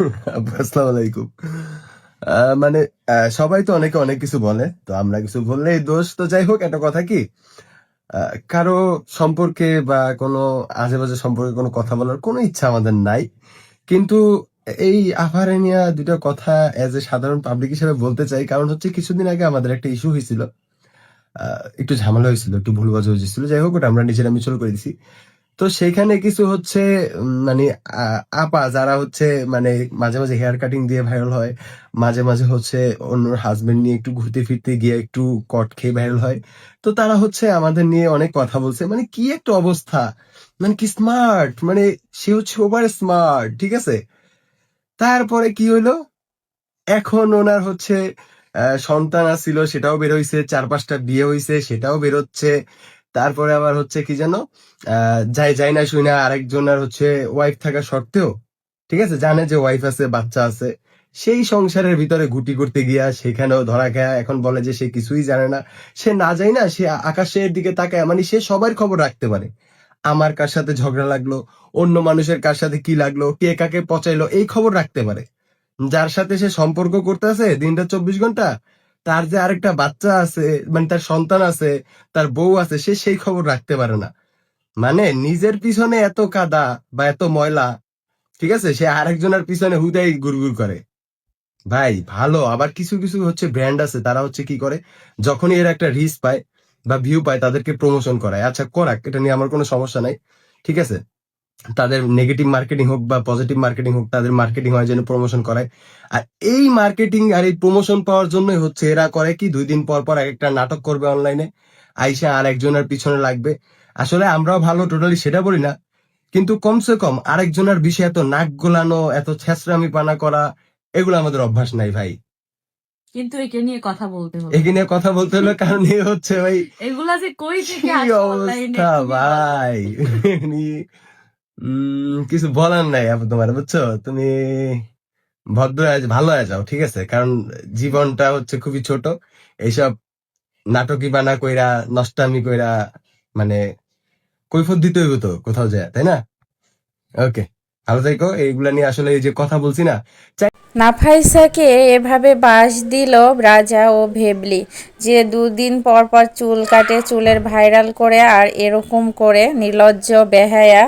আসসালামু আলাইকুম। মানে সবাই তো অনেকে অনেক কিছু বলে, তো আমরা কিছু বললেই দোষ। তো যাই হোক, একটা কথা কি? কারও সম্পর্কে বা কোনো আশেপাশে সম্পর্কে কোনো কথা বলার কোনো ইচ্ছা আমাদের নাই। কিন্তু এই আফারে নিয়ে দুটো কথা এজ এ সাধারণ পাবলিক হিসেবে বলতে চাই, কারণ হচ্ছে কিছুদিন আগে আমাদের একটা ইস্যু হয়েছিল। একটু ঝামেলা হয়েছিল, একটু ভুল বাজ হয়েছিল। যাই হোক, ওটা আমরা নিজেরা মিচল করে দিছি। তো সেখানে কিছু হচ্ছে মানে আপা যারা হচ্ছে মানে মাঝে মাঝে হেয়ার কাটিং দিয়ে ভাইরাল হয়, মাঝে মাঝে হচ্ছে অন্য হাজবেন্ড নিয়ে একটু ঘুরতে ফিরতে গিয়ে একটু কট খেয়ে ভাইরাল হয়। তো তারা হচ্ছে আমাদের নিয়ে অনেক কথা বলছে। মানে কি একটা অবস্থা! মানে কি স্মার্ট মানে সে হচ্ছে ওভার স্মার্ট ঠিক আছে? তারপরে কি হইল? এখন ওনার হচ্ছে সন্তান আসছিল সেটাও বের হইছে, চার পাঁচটা বিয়ে হইছে, সেটাও বেরোচ্ছে। তারপরে আবার হচ্ছে কি জানো যাই যাই না শুই না আরেকজনের হচ্ছে ওয়াইফ থাকা সত্ত্বেও, ঠিক আছে, জানে যে ওয়াইফ আছে, বাচ্চা আছে, সেই সংসারের ভিতরে গুটি করতে গিয়া সেখানেও ধরা খায়। এখন বলে যে সে কিছুই জানে না। সে না যায় না, সে আকাশের দিকে তাকায় মানে সে সবার খবর রাখতে পারে। আমার কার সাথে ঝগড়া লাগল? অন্য মানুষের কার সাথে কি লাগল? কে কাকে পচাইলো? এই খবর রাখতে পারে। যার সাথে সে সম্পর্ক করতেছে, দিনটা চব্বিশ ঘণ্টা তার যে আরেকটা বাচ্চা আছে মানে তার সন্তান আছে, তার বউ আছে, সে সেই খবর রাখতে পারে না। মানে নিজের পিছনে এত কাদা বা এত ময়লা, ঠিক আছে? সে আরেকজনের পিছনে হুদাই গুড়গুড় করে। ভাই, ভালো। আবার কিছু কিছু হচ্ছে ব্র্যান্ড আছে, তারা হচ্ছে কি করে? যখনই এর একটা রিচ পায় বা ভিউ পায়, তাদেরকে প্রমোশন করায়। আচ্ছা করাক, এটা নিয়ে আমার কোনো সমস্যা নাই, ঠিক আছে? তাদের নেগেটিভ মার্কেটিং হোক বা পজিটিভ মার্কেটিং হোক তাদের মার্কেটিং হয় যেন প্রমোশন করায়। আর এই মার্কেটিং আর এই প্রমোশন পাওয়ার জন্যই হচ্ছে এরা করে কি দুই দিন পর পর এক একটা নাটক করবে অনলাইনে আইসা আর একজনের পিছনে লাগবে। আসলে আমরাও ভালো টোটালি সেটা বলি না কিন্তু কমসে কম আরেকজনের বিষয়ে এত নাক গোলানো এত ছেঁচড়ামি পানা করা এগুলো আমাদের অভ্যাস নাই ভাই। কিন্তু একে নিয়ে কথা বলতে হবে এখানে কথা বলতে হলো কারণ এ হচ্ছে ভাই এগুলা যে কই থেকে আসে অনলাইনে ভাই? কিছু বলার নাই তোমার বুঝছ? তুমি ভদ্র ভালো হয়ে যাও ঠিক আছে? কারণ জীবনটা হচ্ছে খুবই ছোট। এইসব নাটকি বানা কইরা, নষ্টামি কইরা মানে কৈফত দিতে হইব তো কোথাও যায়, তাই না? ওকে ভালো থাকো। এইগুলা নিয়ে আসলে এই যে কথা বলছি না নাফাইসাকে এভাবে বাস দিল রাজা ও ভেবলি, যে দুদিন পর পর চুল কাটে, চুলের ভাইরাল করে আর এরকম করে নির্লজ্জ বেহায়া